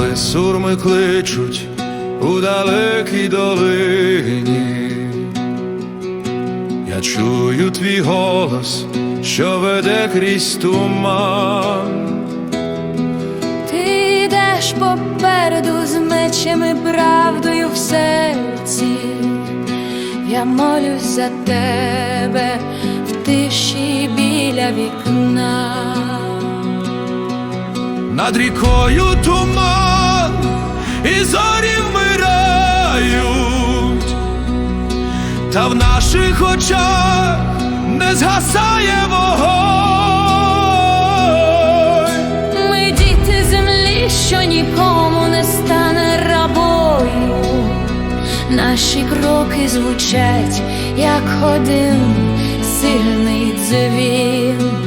коли сурми кличуть у далекій долині. Я чую твій голос, що веде крізь туман. Ти йдеш попереду з мечем і правдою в серці. Я молюсь за тебе в тиші біля вікна. Над рікою туман і зорі вмирають, та в наших очах не згасає вогонь. Ми діти землі, що нікому не стане рабою. Наші кроки звучать, як один сильний дзвін.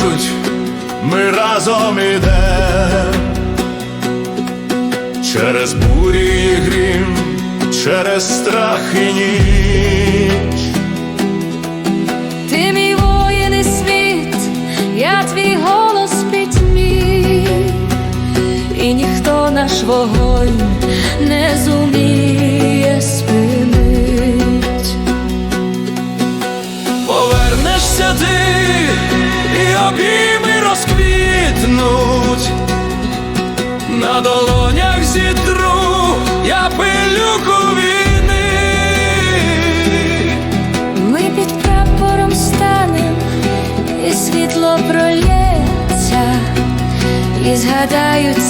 Кличуть, ми разом ідем. Через бурі і грім, через страх і ніч. Ти мій воїн і світ, я твій голос пітьмі, і ніхто наш вогонь не зуміє Долонях зітру я пилюку війни. Ми під прапором станем, і світло пролється, і згадають